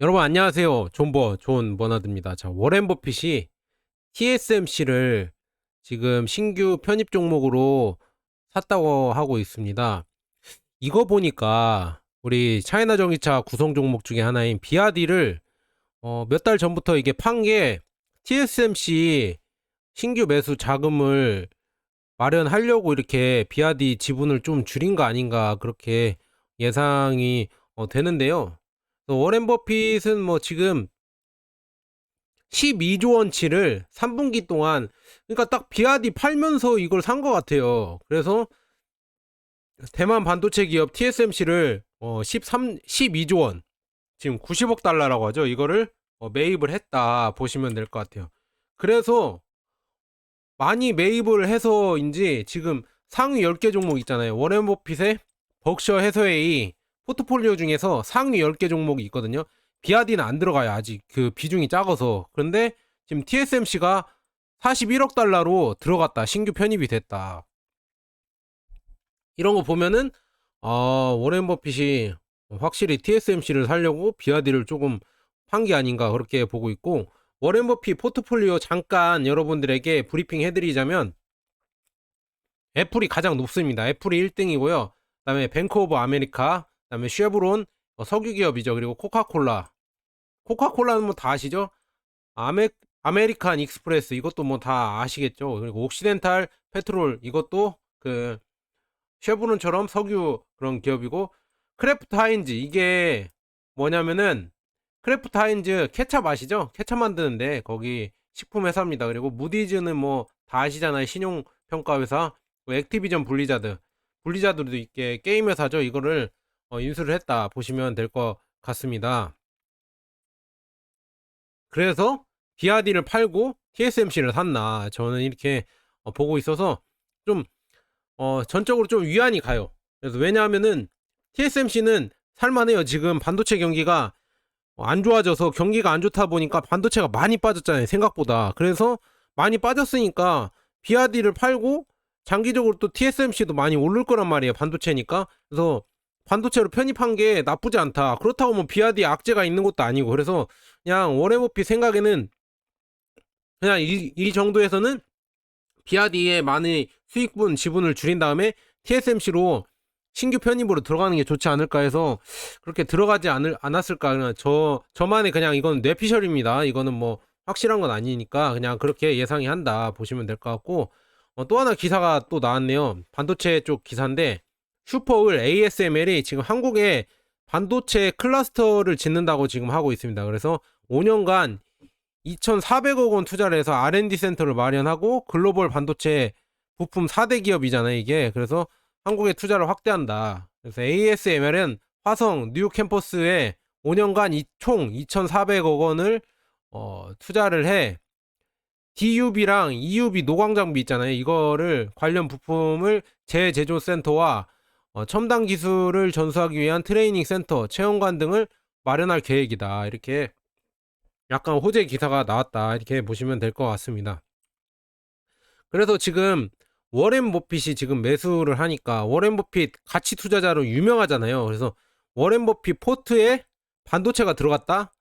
여러분 안녕하세요. 존버 존 버나드입니다. 자, 워렌 버핏이 TSMC를 지금 신규 편입 종목으로 샀다고 하고 있습니다. 이거 보니까 우리 차이나 전기차 구성 종목 중에 하나인 비아디를 어, 몇 달 전부터 이게 판 게 TSMC 신규 매수 자금을 마련하려고 이렇게 비아디 지분을 좀 줄인 거 아닌가 그렇게 예상이 어, 되는데요. 또 워렌 버핏은 뭐 지금 12조 원치를 3분기 동안 그러니까 딱 비아디 팔면서 이걸 산 것 같아요. 그래서 대만 반도체 기업 TSMC를 어 13, 12조 원 지금 90억 달러라고 하죠. 이거를 어 매입을 했다 보시면 될 것 같아요. 그래서 많이 매입을 해서인지 지금 상위 10개 종목 있잖아요. 워렌 버핏의 벅셔 해서웨이 포트폴리오 중에서 상위 10개 종목이 있거든요. 비아디는 안 들어가요. 아직 그 비중이 작아서. 그런데 지금 TSMC가 41억 달러로 들어갔다. 신규 편입이 됐다. 이런 거 보면은 아, 워렌 버핏이 확실히 TSMC를 살려고 비아디를 조금 판 게 아닌가 그렇게 보고 있고 워렌 버핏 포트폴리오 잠깐 여러분들에게 브리핑 해드리자면 애플이 가장 높습니다. 애플이 1등이고요. 그 다음에 뱅크 오브 아메리카, 그다음에 쉐브론 어, 석유 기업이죠. 그리고 코카콜라. 코카콜라는 뭐 다 아시죠? 아메 아메리칸 익스프레스 이것도 뭐 다 아시겠죠. 그리고 옥시덴탈 페트롤 이것도 그 쉐브론처럼 석유 그런 기업이고 크래프트 하인즈 이게 뭐냐면은 크래프트 하인즈 케찹 아시죠? 케찹 만드는데 거기 식품 회사입니다. 그리고 무디즈는 뭐 다 아시잖아요. 신용 평가 회사. 뭐 액티비전 블리자드. 블리자드도 있게 게임 회사죠. 이거를 어, 인수를 했다 보시면 될 것 같습니다. 그래서 비아디를 팔고 TSMC를 샀나 저는 이렇게 어, 보고 있어서 좀 어, 전적으로 좀 위안이 가요. 그래서 왜냐하면은 TSMC는 살만해요. 지금 반도체 경기가 어, 안 좋아져서 경기가 안 좋다 보니까 반도체가 많이 빠졌잖아요. 생각보다. 그래서 많이 빠졌으니까 비아디를 팔고 장기적으로 또 TSMC도 많이 오를 거란 말이에요. 반도체니까. 그래서 반도체로 편입한 게 나쁘지 않다. 그렇다고 뭐 비아디 악재가 있는 것도 아니고. 그래서 그냥 워렌버핏 생각에는 그냥 이, 이 정도에서는 비아디의 많은 수익분 지분을 줄인 다음에 TSMC로 신규 편입으로 들어가는 게 좋지 않을까 해서 그렇게 들어가지 않을, 않았을까. 그냥 저, 저만의 그냥 이건 뇌피셜입니다. 이거는 뭐 확실한 건 아니니까 그냥 그렇게 예상이 한다 보시면 될 것 같고 어, 또 하나 기사가 또 나왔네요. 반도체 쪽 기사인데 슈퍼울 ASML이 지금 한국에 반도체 클러스터를 짓는다고 지금 하고 있습니다. 그래서 5년간 2,400억 원 투자를 해서 R&D 센터를 마련하고 글로벌 반도체 부품 4대 기업이잖아요, 이게. 그래서 한국에 투자를 확대한다. 그래서 ASML은 화성 뉴욕 캠퍼스에 5년간 총 2,400억 원을 어, 투자를 해 DUB랑 EUB 노광 장비 있잖아요. 이거를 관련 부품을 재제조 센터와 어, 첨단 기술을 전수하기 위한 트레이닝 센터, 체험관 등을 마련할 계획이다. 이렇게 약간 호재 기사가 나왔다. 이렇게 보시면 될 것 같습니다. 그래서 지금 워렌 버핏이 지금 매수를 하니까 워렌 버핏 가치 투자자로 유명하잖아요. 그래서 워렌 버핏 포트에 반도체가 들어갔다?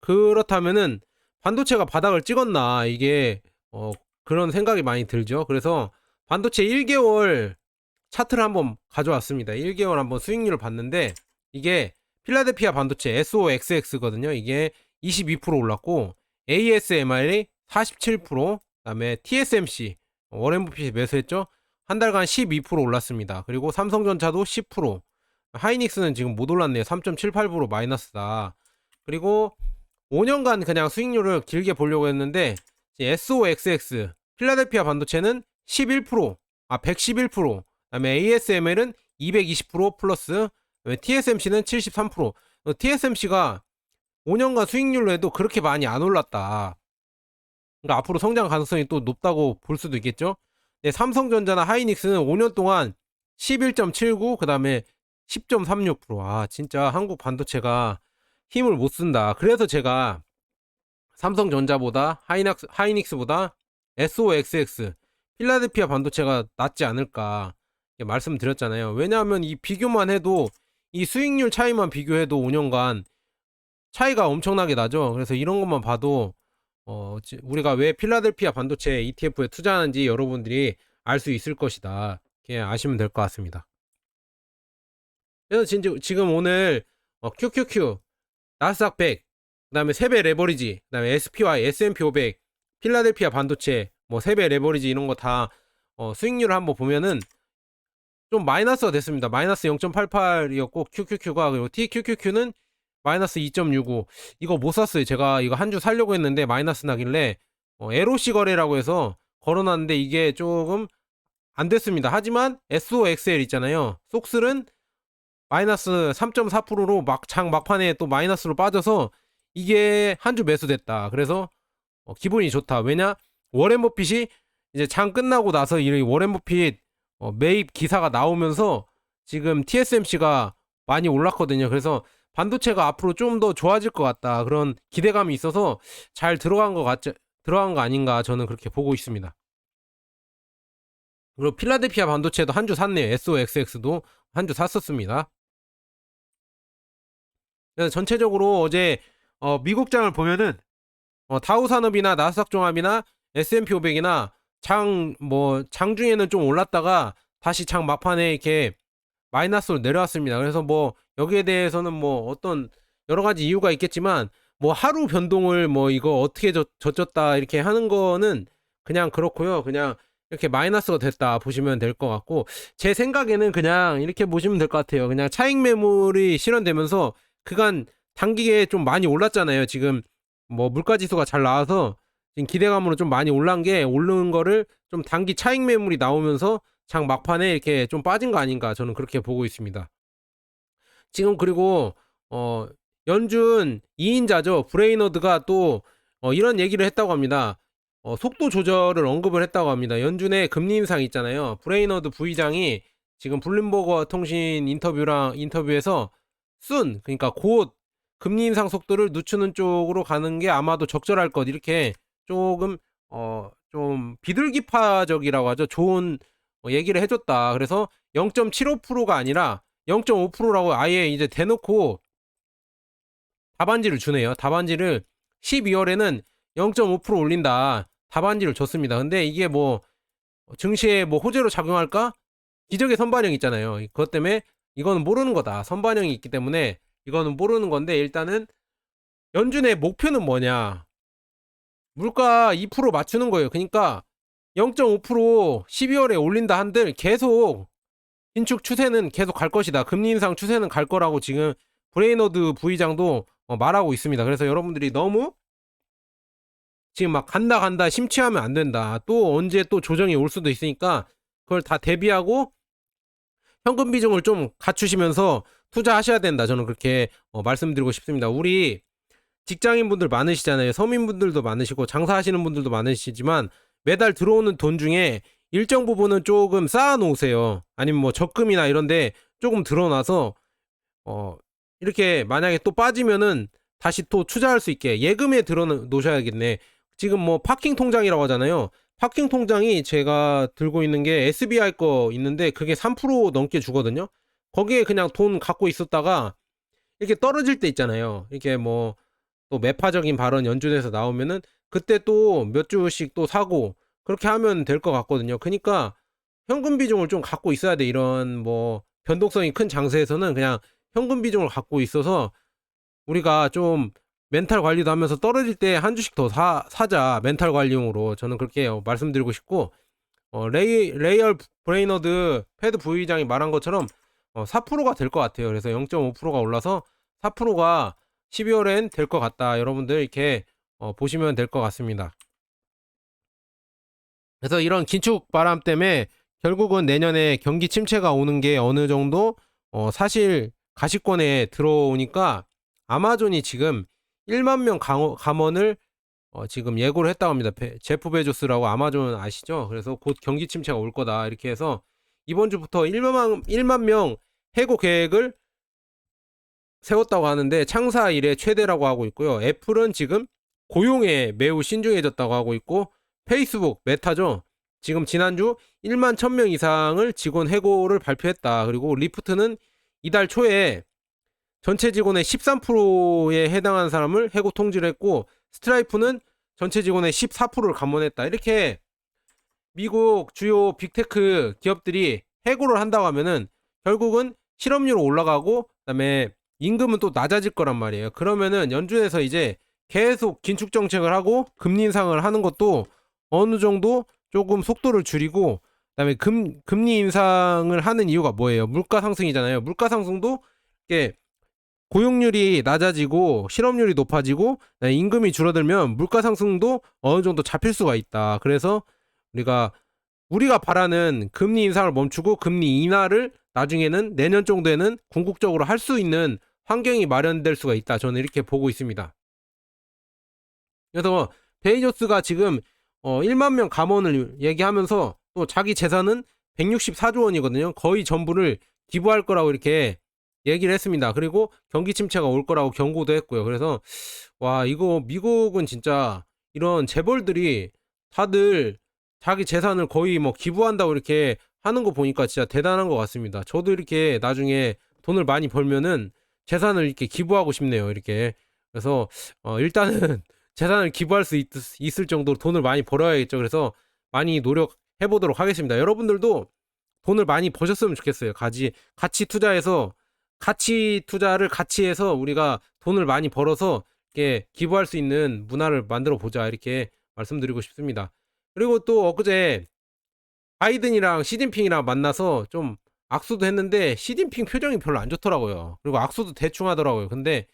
그렇다면은 반도체가 바닥을 찍었나 이게 어, 그런 생각이 많이 들죠. 그래서 반도체 1개월 차트를 한번 가져왔습니다. 1개월 한번 수익률을 봤는데 이게 필라델피아 반도체 SOXX거든요. 이게 22% 올랐고 ASMR이 47%, 그다음에 TSMC 워렌 버핏이 매수했죠. 한 달간 12% 올랐습니다. 그리고 삼성전자도 10%, 하이닉스는 지금 못 올랐네요. 3.78% 마이너스다. 그리고 5년간 그냥 수익률을 길게 보려고 했는데 SOXX 필라델피아 반도체는 11%, 아 111%, 그 다음에 ASML은 220% 플러스, TSMC는 73%. TSMC가 5년간 수익률로 해도 그렇게 많이 안 올랐다. 그러니까 앞으로 성장 가능성이 또 높다고 볼 수도 있겠죠. 네, 삼성전자나 하이닉스는 5년 동안 11.79, 그 다음에 10.36%. 아, 진짜 한국 반도체가 힘을 못 쓴다. 그래서 제가 삼성전자보다 하이닉스, 하이닉스보다 SOXX, 필라델피아 반도체가 낫지 않을까 말씀드렸잖아요. 왜냐하면 이 비교만 해도 이 수익률 차이만 비교해도 5년간 차이가 엄청나게 나죠. 그래서 이런 것만 봐도 어, 지- 우리가 왜 필라델피아 반도체 ETF에 투자하는지 여러분들이 알 수 있을 것이다. 이렇게 아시면 될 것 같습니다. 그래서 진- 지금 오늘 어, QQQ, 나스닥 100, 그 다음에 세배 레버리지, 그 다음에 SPY, S&P 500, 필라델피아 반도체, 뭐 세배 레버리지 이런 거 다 어, 수익률을 한번 보면은 좀 마이너스가 됐습니다. 마이너스 0.88이었고 QQQ가 그리고 TQQQ는 마이너스 2.65 이거 못 샀어요. 제가 이거 한 주 살려고 했는데 마이너스 나길래 어, LOC 거래라고 해서 걸어놨는데 이게 조금 안 됐습니다. 하지만 SOXL 있잖아요. 속슬은 마이너스 3.4%로 막 장 막판에 또 마이너스로 빠져서 이게 한 주 매수됐다. 그래서 어, 기분이 좋다. 왜냐 워렌 버핏이 이제 장 끝나고 나서 이 워렌 버핏 어, 매입 기사가 나오면서 지금 TSMC가 많이 올랐거든요. 그래서 반도체가 앞으로 좀 더 좋아질 것 같다. 그런 기대감이 있어서 잘 들어간 것 같, 들어간 거 아닌가 저는 그렇게 보고 있습니다. 그리고 필라델피아 반도체도 한 주 샀네요. SOXX도 한 주 샀었습니다. 그래서 전체적으로 어제 어, 미국장을 보면은 어, 다우산업이나 나스닥 종합이나 S&P 500이나 장뭐 장중에는 좀 올랐다가 다시 장 막판에 이렇게 마이너스로 내려왔습니다. 그래서 뭐 여기에 대해서는 뭐 어떤 여러 가지 이유가 있겠지만 뭐 하루 변동을 뭐 이거 어떻게 저, 젖었다 이렇게 하는 거는 그냥 그렇고요. 그냥 이렇게 마이너스가 됐다 보시면 될 것 같고 제 생각에는 그냥 이렇게 보시면 될 것 같아요. 그냥 차익 매물이 실현되면서 그간 단기에 좀 많이 올랐잖아요. 지금 뭐 물가 지수가 잘 나와서 지금 기대감으로 좀 많이 올란 게 오르는 거를 좀 단기 차익 매물이 나오면서 장 막판에 이렇게 좀 빠진 거 아닌가 저는 그렇게 보고 있습니다. 지금 그리고 어 연준 2인자죠 브레이너드가 또 어, 이런 얘기를 했다고 합니다. 어, 속도 조절을 언급을 했다고 합니다. 연준의 금리 인상 있잖아요. 브레이너드 부의장이 지금 블룸버거 통신 인터뷰랑 인터뷰에서 순 그러니까 곧 금리 인상 속도를 늦추는 쪽으로 가는 게 아마도 적절할 것 이렇게 조금 어 좀 비둘기파적이라고 하죠. 좋은 어, 얘기를 해줬다. 그래서 0.75%가 아니라 0.5%라고 아예 이제 대놓고 답안지를 주네요. 답안지를 12월에는 0.5% 올린다. 답안지를 줬습니다. 근데 이게 뭐 증시에 뭐 호재로 작용할까? 기적의 선반영 있잖아요. 그것 때문에 이거는 모르는 거다. 선반영이 있기 때문에 이거는 모르는 건데 일단은 연준의 목표는 뭐냐? 물가 2% 맞추는 거예요. 그러니까 0.5% 12월에 올린다 한들 계속 긴축 추세는 계속 갈 것이다. 금리 인상 추세는 갈 거라고 지금 브레이너드 부의장도 어, 말하고 있습니다. 그래서 여러분들이 너무 지금 막 간다 간다 심취하면 안 된다. 또 언제 또 조정이 올 수도 있으니까 그걸 다 대비하고 현금 비중을 좀 갖추시면서 투자하셔야 된다. 저는 그렇게 어, 말씀드리고 싶습니다. 우리 직장인 분들 많으시잖아요. 서민분들도 많으시고 장사하시는 분들도 많으시지만 매달 들어오는 돈 중에 일정 부분은 조금 쌓아 놓으세요. 아니면 뭐 적금이나 이런데 조금 들어놔서 어 이렇게 만약에 또 빠지면은 다시 또 투자할 수 있게 예금에 들어 놓으셔야겠네. 지금 뭐 파킹 통장이라고 하잖아요. 파킹 통장이 제가 들고 있는 게 SBI 거 있는데 그게 3% 넘게 주거든요. 거기에 그냥 돈 갖고 있었다가 이렇게 떨어질 때 있잖아요. 이렇게 뭐 또 매파적인 발언 연준에서 나오면은 그때 또 몇 주씩 또 사고 그렇게 하면 될 것 같거든요. 그러니까 현금 비중을 좀 갖고 있어야 돼. 이런 뭐 변동성이 큰 장세에서는 그냥 현금 비중을 갖고 있어서 우리가 좀 멘탈 관리도 하면서 떨어질 때 한 주씩 더 사, 사자 멘탈 관리용으로 저는 그렇게 어, 말씀드리고 싶고 어, 레이 레이얼 브레이너드 패드 부의장이 말한 것처럼 어, 4%가 될 것 같아요. 그래서 0.5%가 올라서 4%가 12월엔 될 것 같다. 여러분들 이렇게 어, 보시면 될 것 같습니다. 그래서 이런 긴축 바람 때문에 결국은 내년에 경기 침체가 오는 게 어느 정도 어, 사실 가시권에 들어오니까 아마존이 지금 1만 명 강, 감원을 어, 지금 예고를 했다고 합니다. 베, 제프 베조스라고 아마존 아시죠? 그래서 곧 경기 침체가 올 거다. 이렇게 해서 이번 주부터 1만, 1만 명 해고 계획을 세웠다고 하는데 창사 이래 최대라고 하고 있고요. 애플은 지금 고용에 매우 신중해졌다고 하고 있고 페이스북 메타죠. 지금 지난주 1만 1000명 이상을 직원 해고를 발표했다. 그리고 리프트는 이달 초에 전체 직원의 13%에 해당하는 사람을 해고 통지를 했고 스트라이프는 전체 직원의 14%를 감원했다. 이렇게 미국 주요 빅테크 기업들이 해고를 한다고 하면은 결국은 실업률 올라가고 그다음에 임금은 또 낮아질 거란 말이에요. 그러면은 연준에서 이제 계속 긴축 정책을 하고 금리 인상을 하는 것도 어느 정도 조금 속도를 줄이고 그다음에 금 금리 인상을 하는 이유가 뭐예요? 물가 상승이잖아요. 물가 상승도 이게 고용률이 낮아지고 실업률이 높아지고 임금이 줄어들면 물가 상승도 어느 정도 잡힐 수가 있다. 그래서 우리가 우리가 바라는 금리 인상을 멈추고 금리 인하를 나중에는 내년 정도에는 궁극적으로 할 수 있는 환경이 마련될 수가 있다. 저는 이렇게 보고 있습니다. 그래서 베이조스가 지금 어 1만 명 감원을 얘기하면서 또 자기 재산은 164조 원이거든요. 거의 전부를 기부할 거라고 이렇게 얘기를 했습니다. 그리고 경기 침체가 올 거라고 경고도 했고요. 그래서 와 이거 미국은 진짜 이런 재벌들이 다들 자기 재산을 거의 뭐 기부한다고 이렇게 하는 거 보니까 진짜 대단한 것 같습니다. 저도 이렇게 나중에 돈을 많이 벌면은 재산을 이렇게 기부하고 싶네요. 이렇게 그래서 어 일단은 재산을 기부할 수 있, 있을 정도로 돈을 많이 벌어야겠죠. 그래서 많이 노력해 보도록 하겠습니다. 여러분들도 돈을 많이 버셨으면 좋겠어요. 가지 같이 투자해서 가치 투자를 같이 해서 우리가 돈을 많이 벌어서 이렇게 기부할 수 있는 문화를 만들어 보자 이렇게 말씀드리고 싶습니다. 그리고 또 엊그제 바이든이랑 시진핑이랑 만나서 좀 악수도 했는데 시진핑 표정이 별로 안 좋더라고요. 그리고 악수도 대충 하더라고요. 근데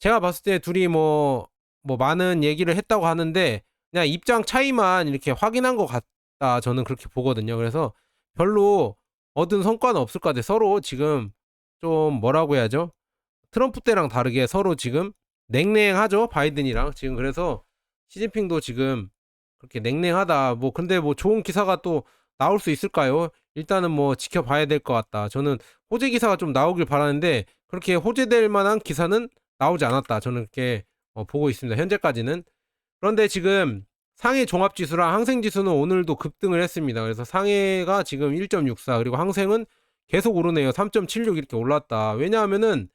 제가 봤을 때 둘이 뭐, 뭐 많은 얘기를 했다고 하는데 그냥 입장 차이만 이렇게 확인한 것 같다. 저는 그렇게 보거든요. 그래서 별로 얻은 성과는 없을 것 같아요. 서로 지금 좀 뭐라고 해야죠? 트럼프 때랑 다르게 서로 지금 냉랭하죠. 바이든이랑 지금 그래서 시진핑도 지금 그렇게 냉랭하다. 뭐 근데 뭐 좋은 기사가 또 나올 수 있을까요? 일단은 뭐 지켜봐야 될 것 같다. 저는 호재 기사가 좀 나오길 바라는데 그렇게 호재될 만한 기사는 나오지 않았다. 저는 그렇게 어, 보고 있습니다. 현재까지는. 그런데 지금 상해 종합지수랑 항생지수는 오늘도 급등을 했습니다. 그래서 상해가 지금 1.64 그리고 항생은 계속 오르네요. 3.76 이렇게 올랐다. 왜냐하면은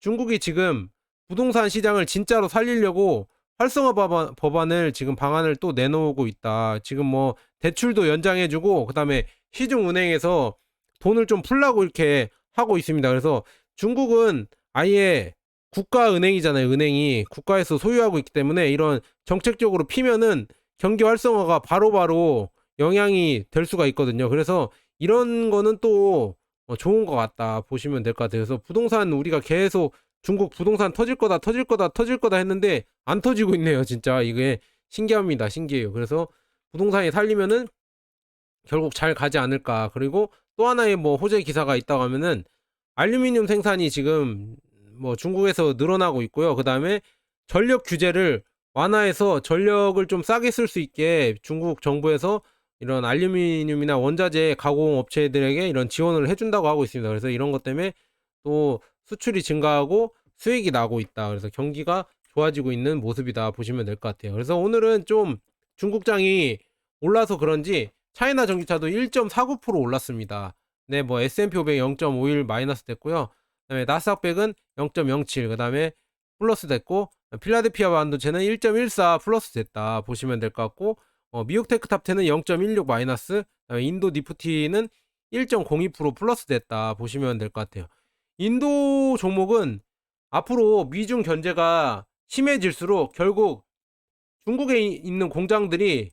중국이 지금 부동산 시장을 진짜로 살리려고 활성화 법안, 법안을 지금 방안을 또 내놓고 있다. 지금 뭐 대출도 연장해주고 그다음에 시중은행에서 돈을 좀 풀라고 이렇게 하고 있습니다. 그래서 중국은 아예 국가은행이잖아요. 은행이 국가에서 소유하고 있기 때문에 이런 정책적으로 피면은 경기 활성화가 바로바로 영향이 될 수가 있거든요. 그래서 이런 거는 또 어, 좋은 것 같다 보시면 될 것 같아요. 그래서 부동산 우리가 계속 중국 부동산 터질 거다 터질 거다 터질 거다 했는데 안 터지고 있네요. 진짜 이게 신기합니다. 신기해요. 그래서 부동산이 살리면은 결국 잘 가지 않을까. 그리고 또 하나의 뭐 호재 기사가 있다고 하면은 알루미늄 생산이 지금 뭐 중국에서 늘어나고 있고요. 그 다음에 전력 규제를 완화해서 전력을 좀 싸게 쓸 수 있게 중국 정부에서 이런 알루미늄이나 원자재 가공 업체들에게 이런 지원을 해준다고 하고 있습니다. 그래서 이런 것 때문에 또 수출이 증가하고 수익이 나고 있다. 그래서 경기가 좋아지고 있는 모습이다 보시면 될 것 같아요. 그래서 오늘은 좀 중국장이 올라서 그런지 차이나 전기차도 1.49% 올랐습니다. 네, 뭐 S&P 500 0.51 마이너스 됐고요. 그다음에 나스닥 100은 0.07, 그다음에 플러스 됐고 필라델피아 반도체는 1.14 플러스 됐다 보시면 될 것 같고 어, 미국 테크탑 10은 0.16 마이너스, 그다음에 인도 니프티는 1.02% 플러스 됐다 보시면 될 것 같아요. 인도 종목은 앞으로 미중 견제가 심해질수록 결국 중국에 있는 공장들이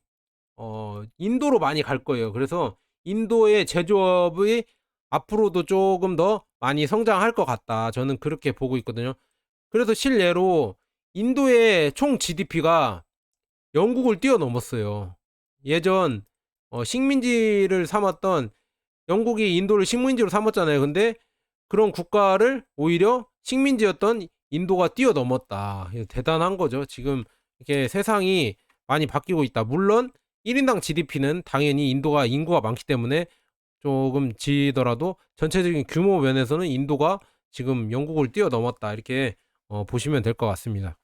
어, 인도로 많이 갈 거예요. 그래서 인도의 제조업이 앞으로도 조금 더 많이 성장할 것 같다. 저는 그렇게 보고 있거든요. 그래서 실례로 인도의 총 GDP가 영국을 뛰어넘었어요. 예전 어, 식민지를 삼았던 영국이 인도를 식민지로 삼았잖아요. 근데 그런 국가를 오히려 식민지였던 인도가 뛰어넘었다. 대단한 거죠. 지금 이렇게 세상이 많이 바뀌고 있다. 물론 1인당 GDP는 당연히 인도가 인구가 많기 때문에 조금 지더라도 전체적인 규모 면에서는 인도가 지금 영국을 뛰어넘었다. 이렇게 어, 보시면 될 것 같습니다.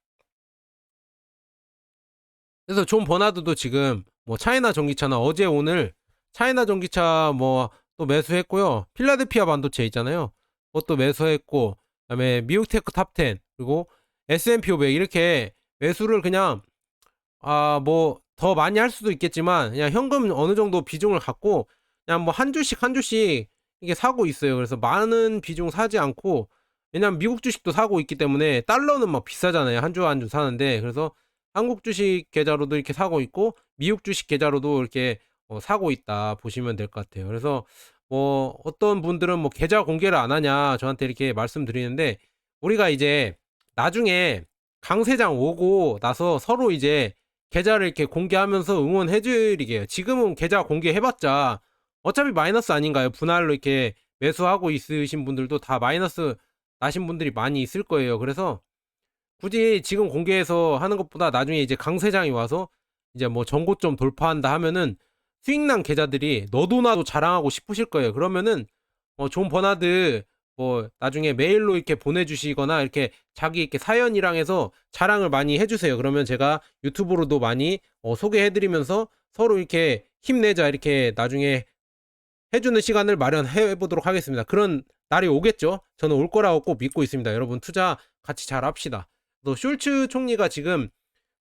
그래서 존 버나드도 지금 뭐 차이나 전기차나 어제 오늘 차이나 전기차 뭐 또 매수했고요. 필라델피아 반도체 있잖아요. 그것도 매수했고 그다음에 미국테크 탑10 그리고 S&P 500 이렇게 매수를 그냥 아 뭐 더 많이 할 수도 있겠지만 그냥 현금 어느 정도 비중을 갖고 그냥 뭐 한 주씩 한 주씩 이게 사고 있어요. 그래서 많은 비중 사지 않고 왜냐면 미국 주식도 사고 있기 때문에 달러는 막 비싸잖아요. 한 주 한 주 사는데 그래서 한국 주식 계좌로도 이렇게 사고 있고 미국 주식 계좌로도 이렇게 어, 사고 있다 보시면 될 것 같아요. 그래서 뭐 어떤 분들은 뭐 계좌 공개를 안 하냐 저한테 이렇게 말씀드리는데 우리가 이제 나중에 강세장 오고 나서 서로 이제 계좌를 이렇게 공개하면서 응원해 드리게요. 지금은 계좌 공개해봤자 어차피 마이너스 아닌가요? 분할로 이렇게 매수하고 있으신 분들도 다 마이너스 나신 분들이 많이 있을 거예요. 그래서 굳이 지금 공개해서 하는 것보다 나중에 이제 강세장이 와서 이제 뭐 전고점 돌파한다 하면은 수익난 계좌들이 너도 나도 자랑하고 싶으실 거예요. 그러면은 어, 존 버나드 뭐 나중에 메일로 이렇게 보내주시거나 이렇게 자기 이렇게 사연이랑 해서 자랑을 많이 해주세요. 그러면 제가 유튜브로도 많이 어, 소개해드리면서 서로 이렇게 힘내자 이렇게 나중에 해주는 시간을 마련해 보도록 하겠습니다. 그런 날이 오겠죠. 저는 올 거라고 꼭 믿고 있습니다. 여러분 투자 같이 잘 합시다. 또 숄츠 총리가 지금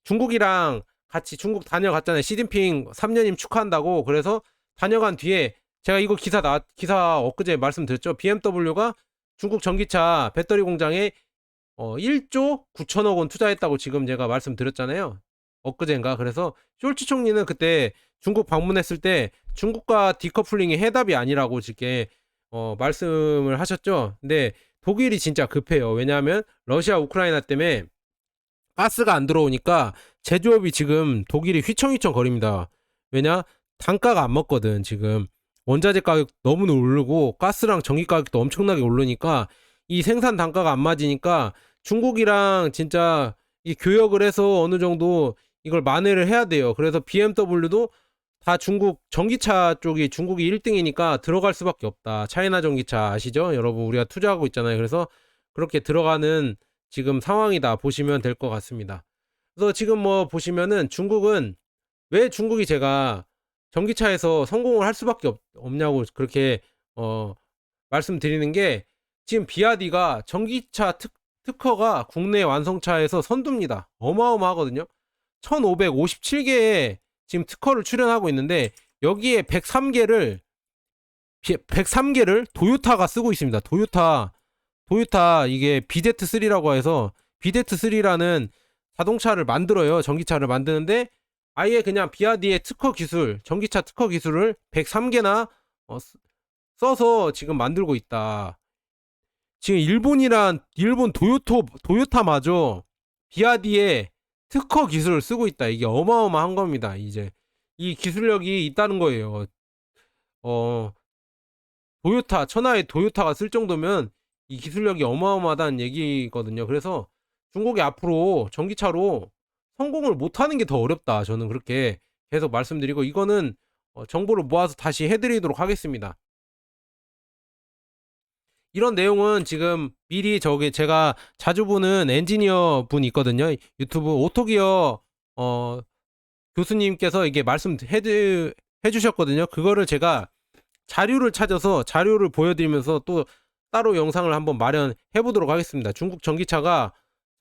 중국이랑 같이 중국 다녀갔잖아요. 시진핑 3년임 축하한다고. 그래서 다녀간 뒤에 제가 이거 기사 나 기사 엊그제 말씀드렸죠. BMW가 중국 전기차 배터리 공장에 어 1조 9천억 원 투자했다고 지금 제가 말씀드렸잖아요. 엊그제인가. 그래서 숄츠 총리는 그때 중국 방문했을 때 중국과 디커플링이 해답이 아니라고 이렇게 어 말씀을 하셨죠. 근데 독일이 진짜 급해요. 왜냐하면 러시아 우크라이나 때문에 가스가 안 들어오니까 제조업이 지금 독일이 휘청휘청 거립니다. 왜냐? 단가가 안 먹거든, 지금. 원자재 가격 너무 오르고 가스랑 전기 가격도 엄청나게 오르니까 이 생산 단가가 안 맞으니까 중국이랑 진짜 이 교역을 해서 어느 정도 이걸 만회를 해야 돼요. 그래서 BMW도 다 중국 전기차 쪽이 중국이 1등이니까 들어갈 수밖에 없다. 차이나 전기차 아시죠? 여러분 우리가 투자하고 있잖아요. 그래서 그렇게 들어가는 지금 상황이다 보시면 될 것 같습니다. 그래서 지금 뭐 보시면은 중국은 왜 중국이 제가 전기차에서 성공을 할 수밖에 없, 없냐고 그렇게 어 말씀드리는 게 지금 비아디가 전기차 특, 특허가 국내 완성차에서 선두입니다. 어마어마하거든요. 1557개의 지금 특허를 출연하고 있는데 여기에 103개를 103개를 도요타가 쓰고 있습니다. 도요타 도요타 이게 비데트3라고 해서 비데트3라는 자동차를 만들어요. 전기차를 만드는데 아예 그냥 비아디의 특허 기술, 전기차 특허 기술을 103개나 어, 써서 지금 만들고 있다. 지금 일본이란 일본 도요토 도요타마저 비아디의 특허 기술을 쓰고 있다. 이게 어마어마한 겁니다. 이제 이 기술력이 있다는 거예요. 어 도요타 천하의 도요타가 쓸 정도면 이 기술력이 어마어마하다는 얘기거든요. 그래서 중국이 앞으로 전기차로 성공을 못하는 게 더 어렵다. 저는 그렇게 계속 말씀드리고 이거는 어, 정보를 모아서 다시 해드리도록 하겠습니다. 이런 내용은 지금 미리 저기 제가 자주 보는 엔지니어 분 있거든요. 유튜브 오토기어 어, 교수님께서 이게 말씀해 해주셨거든요. 그거를 제가 자료를 찾아서 자료를 보여드리면서 또 따로 영상을 한번 마련해 보도록 하겠습니다. 중국 전기차가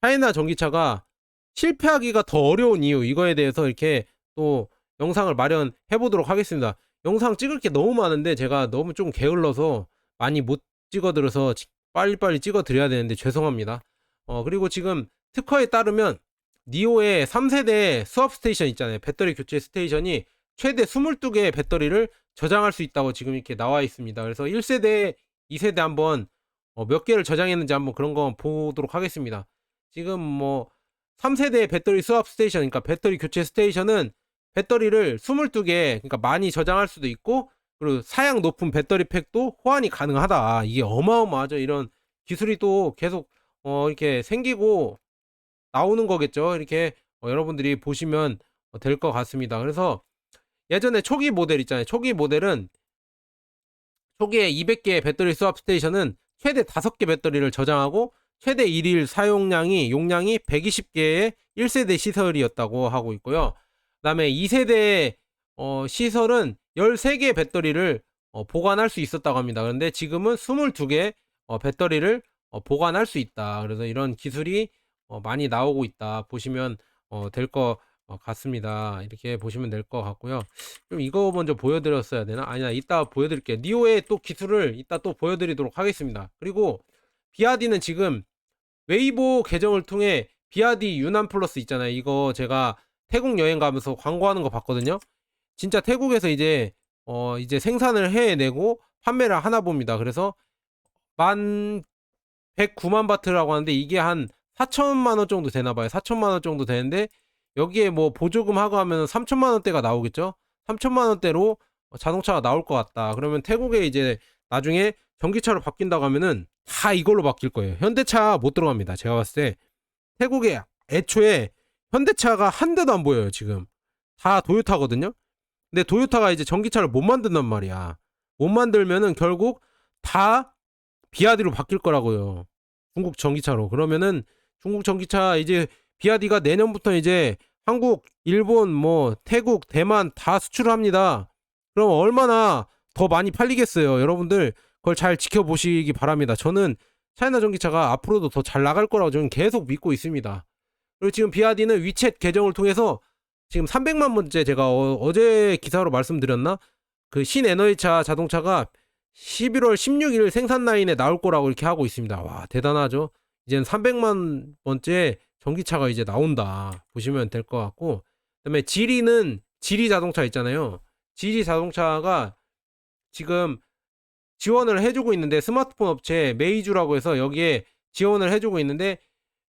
차이나 전기차가 실패하기가 더 어려운 이유 이거에 대해서 이렇게 또 영상을 마련해 보도록 하겠습니다. 영상 찍을 게 너무 많은데 제가 너무 좀 게을러서 많이 못 찍어들어서 빨리빨리 찍어드려야 되는데 죄송합니다. 어 그리고 지금 특허에 따르면 니오의 3세대 수압 스테이션 있잖아요. 배터리 교체 스테이션이 최대 22개의 배터리를 저장할 수 있다고 지금 이렇게 나와 있습니다. 그래서 1세대, 2세대 한번 어, 몇 개를 저장했는지 한번 그런 거 보도록 하겠습니다. 지금 뭐 3세대 배터리 수압 스테이션, 그러니까 배터리 교체 스테이션은 배터리를 22개, 그러니까 많이 저장할 수도 있고, 그리고 사양 높은 배터리 팩도 호환이 가능하다. 이게 어마어마하죠. 이런 기술이 또 계속 어, 이렇게 생기고 나오는 거겠죠. 이렇게 어, 여러분들이 보시면 될 것 같습니다. 그래서 예전에 초기 모델 있잖아요. 초기 모델은 초기에 200개의 배터리 수압 스테이션은 최대 5개 배터리를 저장하고 최대 1일 사용량이 용량이 120개의 1세대 시설이었다고 하고 있고요. 그다음에 2세대 어, 시설은 13개의 배터리를 어, 보관할 수 있었다고 합니다. 그런데 지금은 22개 어, 배터리를 어, 보관할 수 있다. 그래서 이런 기술이 어, 많이 나오고 있다. 보시면 어, 될것 같습니다. 이렇게 보시면 될 것 같고요. 좀 이거 먼저 보여드렸어야 되나? 아니야, 이따 보여드릴게요. 니오의 또 기술을 이따 또 보여드리도록 하겠습니다. 그리고 비아디는 지금 웨이보 계정을 통해 비아디 유난 플러스 있잖아요. 이거 제가 태국 여행 가면서 광고하는 거 봤거든요. 진짜 태국에서 이제 어 이제 생산을 해내고 판매를 하나 봅니다. 그래서 만 109만 바트라고 하는데 이게 한 4천만 원 정도 되나 봐요. 4천만 원 정도 되는데 여기에 뭐 보조금 하고 하면 3천만 원대가 나오겠죠. 3천만 원대로 자동차가 나올 것 같다. 그러면 태국에 이제 나중에 전기차로 바뀐다고 하면은 다 이걸로 바뀔 거예요. 현대차 못 들어갑니다. 제가 봤을 때 태국에 애초에 현대차가 한 대도 안 보여요. 지금 다 도요타거든요. 근데 도요타가 이제 전기차를 못 만든단 말이야. 못 만들면은 결국 다 비아디로 바뀔 거라고요. 중국 전기차로. 그러면은 중국 전기차 이제 비아디가 내년부터 이제 한국, 일본, 뭐 태국, 대만 다 수출을 합니다. 그럼 얼마나 더 많이 팔리겠어요. 여러분들 그걸 잘 지켜보시기 바랍니다. 저는 차이나 전기차가 앞으로도 더 잘 나갈 거라고 저는 계속 믿고 있습니다. 그리고 지금 비아디는 위챗 계정을 통해서 지금 300만 번째 제가 어, 제 기사로 말씀드렸나? 그 신에너지차 자동차가 11월 16일 생산 라인에 나올 거라고 이렇게 하고 있습니다. 와, 대단하죠? 이제는 300만 번째 전기차가 이제 나온다. 보시면 될 것 같고. 그다음에 지리는 지리 자동차 있잖아요. 지리 자동차가 지금 지원을 해주고 있는데 스마트폰 업체 메이주라고 해서 여기에 지원을 해주고 있는데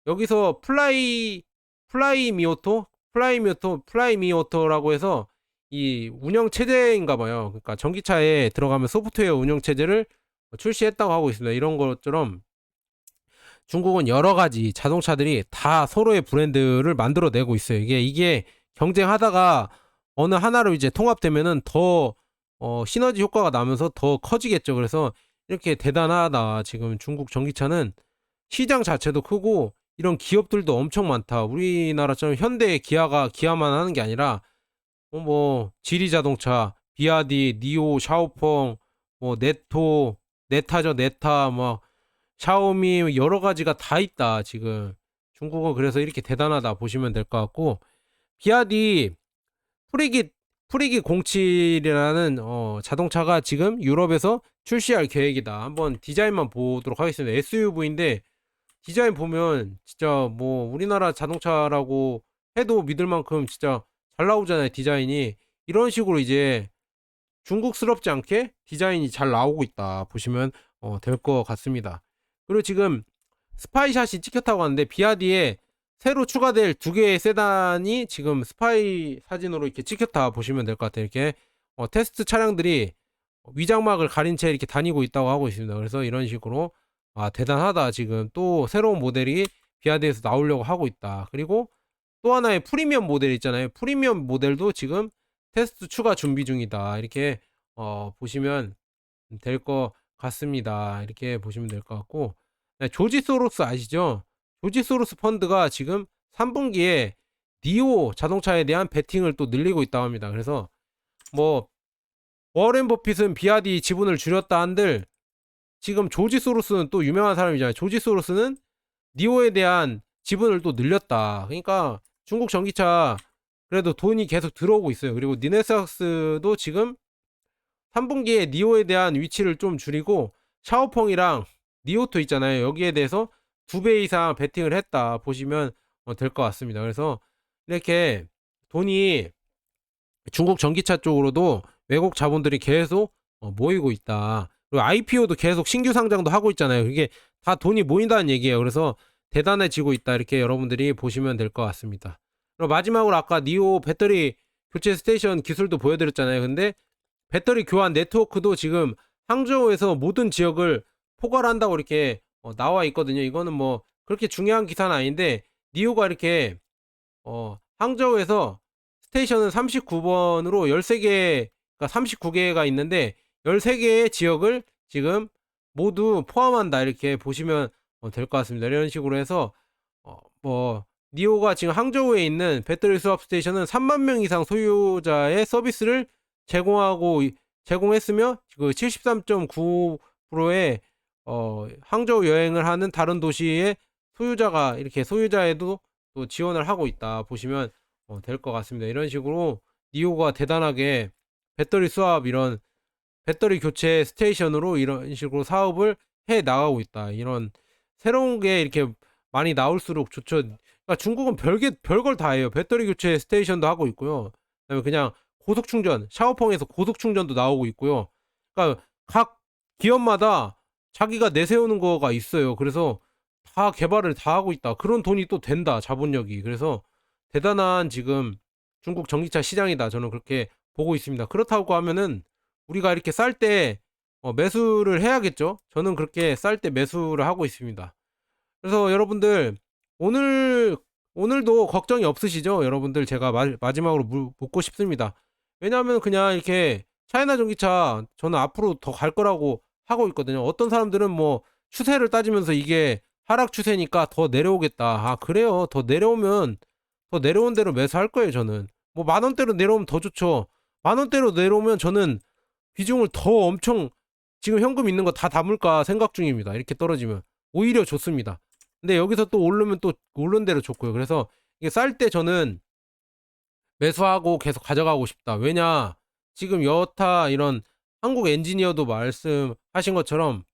여기서 플라이 플라이 미오토 플라이 미오토 플라이 미오토라고 해서 이 운영 체제인가 봐요. 그러니까 전기차에 들어가면 소프트웨어 운영 체제를 출시했다고 하고 있습니다. 이런 것처럼 중국은 여러 가지 자동차들이 다 서로의 브랜드를 만들어내고 있어요. 이게 이게 경쟁하다가 어느 하나로 이제 통합되면은 더 어, 시너지 효과가 나면서 더 커지겠죠. 그래서 이렇게 대단하다. 지금 중국 전기차는 시장 자체도 크고 이런 기업들도 엄청 많다. 우리나라처럼 현대 기아가 기아만 하는 게 아니라 어, 뭐 지리 자동차, 비아디, 니오, 샤오펑, 뭐 네토, 네타죠, 네타, 뭐 샤오미 여러 가지가 다 있다. 지금 중국은 그래서 이렇게 대단하다 보시면 될 것 같고 비아디 프리깃 프리기 07이라는 어, 자동차가 지금 유럽에서 출시할 계획이다. 한번 디자인만 보도록 하겠습니다. SUV인데 디자인 보면 진짜 뭐 우리나라 자동차라고 해도 믿을 만큼 진짜 잘 나오잖아요. 디자인이 이런 식으로 이제 중국스럽지 않게 디자인이 잘 나오고 있다. 보시면 어, 될 것 같습니다. 그리고 지금 스파이샷이 찍혔다고 하는데 비아디에 새로 추가될 두 개의 세단이 지금 스파이 사진으로 이렇게 찍혔다 보시면 될 것 같아요. 이렇게 어, 테스트 차량들이 위장막을 가린 채 이렇게 다니고 있다고 하고 있습니다. 그래서 이런 식으로 아 대단하다 지금 또 새로운 모델이 비아드에서 나오려고 하고 있다. 그리고 또 하나의 프리미엄 모델 있잖아요. 프리미엄 모델도 지금 테스트 추가 준비 중이다. 이렇게 어, 보시면 될 것 같습니다. 이렇게 보시면 될 것 같고 네, 조지 소로스 아시죠? 조지 소로스 펀드가 지금 3분기에 니오 자동차에 대한 베팅을 또 늘리고 있다고 합니다. 그래서 뭐 워렌 버핏은 비아디 지분을 줄였다 한들 지금 조지 소로스는 또 유명한 사람이잖아요. 조지 소로스는 니오에 대한 지분을 또 늘렸다. 그러니까 중국 전기차 그래도 돈이 계속 들어오고 있어요. 그리고 니네삭스도 지금 3분기에 니오에 대한 위치를 좀 줄이고 샤오펑이랑 니오토 있잖아요. 여기에 대해서 두 배 이상 베팅을 했다 보시면 어, 될것 같습니다. 그래서 이렇게 돈이 중국 전기차 쪽으로도 외국 자본들이 계속 어, 모이고 있다. 그리고 IPO도 계속 신규 상장도 하고 있잖아요. 이게 다 돈이 모인다는 얘기예요. 그래서 대단해지고 있다. 이렇게 여러분들이 보시면 될 것 같습니다. 그리고 마지막으로 아까 니오 배터리 교체 스테이션 기술도 보여드렸잖아요. 근데 배터리 교환 네트워크도 지금 항저우에서 모든 지역을 포괄한다고 이렇게 어, 나와 있거든요. 이거는 뭐 그렇게 중요한 기사는 아닌데 니오가 이렇게 어, 항저우에서 스테이션은 39번으로 13개, 그러니까 39개가 있는데 13개의 지역을 지금 모두 포함한다 이렇게 보시면 어, 될것 같습니다. 이런 식으로 해서 어, 뭐 니오가 지금 항저우에 있는 배터리 수압 스테이션은 3만 명 이상 소유자의 서비스를 제공하고 제공했으며 그 73.9%의 어 항저우 여행을 하는 다른 도시의 소유자가 이렇게 소유자에도 또 지원을 하고 있다 보시면 어 될 것 같습니다. 이런 식으로 니오가 대단하게 배터리 수압 이런 배터리 교체 스테이션으로 이런 식으로 사업을 해 나가고 있다. 이런 새로운 게 이렇게 많이 나올수록 좋죠. 그러니까 중국은 별게 별걸 다 해요. 배터리 교체 스테이션도 하고 있고요. 그다음에 그냥 고속 충전, 샤오펑에서 고속 충전도 나오고 있고요. 그러니까 각 기업마다 자기가 내세우는 거가 있어요. 그래서 다 개발을 다 하고 있다. 그런 돈이 또 된다. 자본력이. 그래서 대단한 지금 중국 전기차 시장이다. 저는 그렇게 보고 있습니다. 그렇다고 하면은 우리가 이렇게 쌀때 어, 매수를 해야겠죠? 저는 그렇게 쌀 때 매수를 하고 있습니다. 그래서 여러분들 오늘 오늘도 걱정이 없으시죠? 여러분들 제가 마, 마지막으로 물- 묻고 싶습니다. 왜냐하면 그냥 이렇게 차이나 전기차 저는 앞으로 더 갈 거라고 하고 있거든요. 어떤 사람들은 뭐 추세를 따지면서 이게 하락 추세니까 더 내려오겠다. 아 그래요. 더 내려오면 더 내려온 대로 매수할 거예요. 저는 뭐 만 원대로 내려오면 더 좋죠. 만 원대로 내려오면 저는 비중을 더 엄청 지금 현금 있는 거 다 담을까 생각 중입니다. 이렇게 떨어지면 오히려 좋습니다. 근데 여기서 또 오르면 또 오른 대로 좋고요. 그래서 이게 쌀 때 저는 매수하고 계속 가져가고 싶다. 왜냐 지금 여타 이런 한국 엔지니어도 말씀하신 것처럼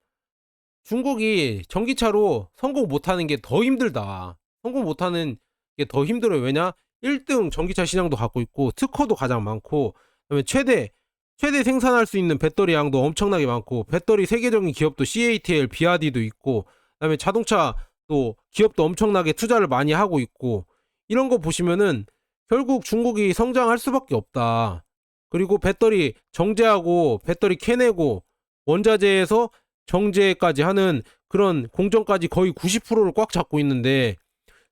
중국이 전기차로 성공 못하는 게 더 힘들다. 성공 못하는 게 더 힘들어요. 왜냐 1등 전기차 시장도 갖고 있고 특허도 가장 많고 그다음에 최대 최대 생산할 수 있는 배터리 양도 엄청나게 많고 배터리 세계적인 기업도 CATL, 비아디도 있고 그다음에 자동차 또 기업도 엄청나게 투자를 많이 하고 있고 이런 거 보시면은 결국 중국이 성장할 수밖에 없다. 그리고 배터리 정제하고 배터리 캐내고 원자재에서 정제까지 하는 그런 공정까지 거의 90%를 꽉 잡고 있는데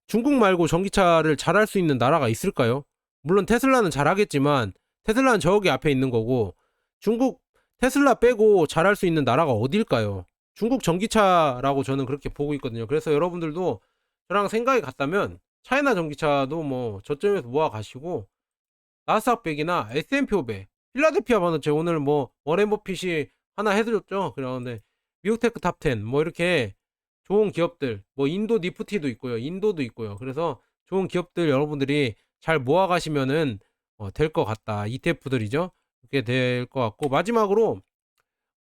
중국 말고 전기차를 잘할 수 있는 나라가 있을까요? 물론 테슬라는 잘하겠지만 테슬라는 저기 앞에 있는 거고 중국 테슬라 빼고 잘할 수 있는 나라가 어딜까요? 중국 전기차라고 저는 그렇게 보고 있거든요. 그래서 여러분들도 저랑 생각이 같다면 차이나 전기차도 뭐 저점에서 모아 가시고 나스닥 100이나 S&P 500, 필라델피아 반도체 오늘 뭐 워렌 버핏이 하나 해드렸죠. 그런데 미국 테크 탑 10 뭐 이렇게 좋은 기업들 뭐 인도 니프티도 있고요. 인도도 있고요. 그래서 좋은 기업들 여러분들이 잘 모아 가시면은 어, 될것 같다. ETF들이죠. 그렇게 될 것 같고 마지막으로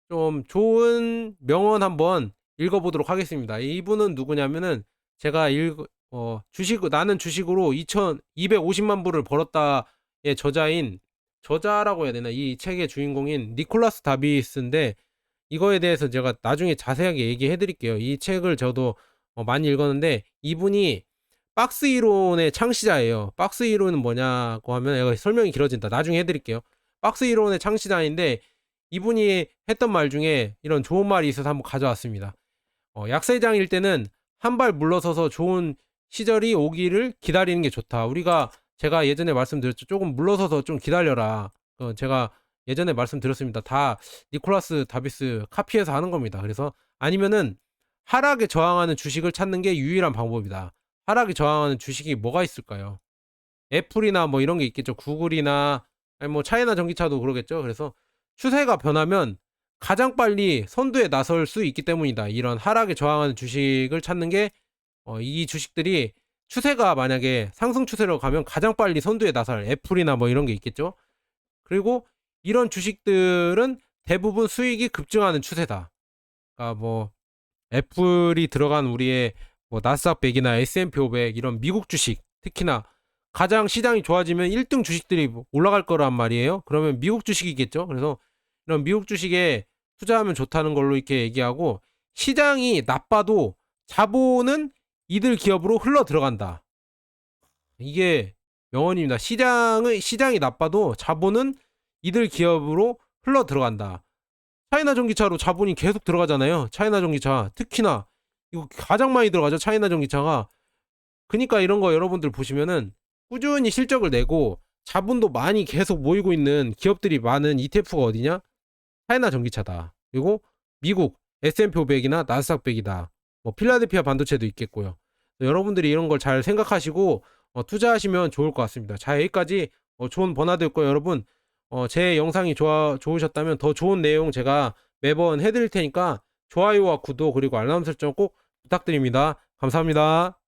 좀 좋은 명언 한번 읽어보도록 하겠습니다. 이분은 누구냐면은 제가 읽, 어, 주식, 나는 주식으로 2,250만 불을 벌었다 의 저자인, 저자라고 해야 되나? 이 책의 주인공인 니콜라스 다비스인데 이거에 대해서 제가 나중에 자세하게 얘기해 드릴게요. 이 책을 저도 어, 많이 읽었는데 이분이 박스 이론의 창시자예요. 박스 이론은 뭐냐고 하면 설명이 길어진다. 나중에 해드릴게요. 박스 이론의 창시자인데 이분이 했던 말 중에 이런 좋은 말이 있어서 한번 가져왔습니다. 어, 약세장일 때는 한 발 물러서서 좋은 시절이 오기를 기다리는 게 좋다. 우리가 제가 예전에 말씀드렸죠. 조금 물러서서 좀 기다려라. 어, 제가 예전에 말씀드렸습니다. 다 니콜라스 다비스 카피해서 하는 겁니다. 그래서 아니면은 하락에 저항하는 주식을 찾는 게 유일한 방법이다. 하락에 저항하는 주식이 뭐가 있을까요? 애플이나 뭐 이런 게 있겠죠. 구글이나 아니 뭐 차이나 전기차도 그러겠죠. 그래서 추세가 변하면 가장 빨리 선두에 나설 수 있기 때문이다. 이런 하락에 저항하는 주식을 찾는 게 어, 이 주식들이 추세가 만약에 상승 추세로 가면 가장 빨리 선두에 나설 애플이나 뭐 이런 게 있겠죠. 그리고 이런 주식들은 대부분 수익이 급증하는 추세다. 그러니까 뭐 애플이 들어간 우리의 뭐 나스닥 100이나 S&P 500 이런 미국 주식 특히나 가장 시장이 좋아지면 1등 주식들이 올라갈 거란 말이에요. 그러면 미국 주식이겠죠. 그래서 이런 미국 주식에 투자하면 좋다는 걸로 이렇게 얘기하고 시장이 나빠도 자본은 이들 기업으로 흘러 들어간다. 이게 명언입니다. 시장의 시장이 나빠도 자본은 이들 기업으로 흘러 들어간다. 차이나 전기차로 자본이 계속 들어가잖아요. 차이나 전기차 특히나 이거 가장 많이 들어가죠. 차이나 전기차가. 그니까 이런 거 여러분들 보시면은 꾸준히 실적을 내고 자본도 많이 계속 모이고 있는 기업들이 많은 ETF가 어디냐? 차이나 전기차다. 그리고 미국 S&P 500이나 나스닥 100이다. 뭐 필라델피아 반도체도 있겠고요. 여러분들이 이런 걸 잘 생각하시고 어, 투자하시면 좋을 것 같습니다. 자 여기까지 어, 좋은 번화도였고요. 여러분 어, 제 영상이 좋아 좋으셨다면 더 좋은 내용 제가 매번 해드릴 테니까 좋아요와 구독 그리고 알람 설정 꼭 부탁드립니다. 감사합니다.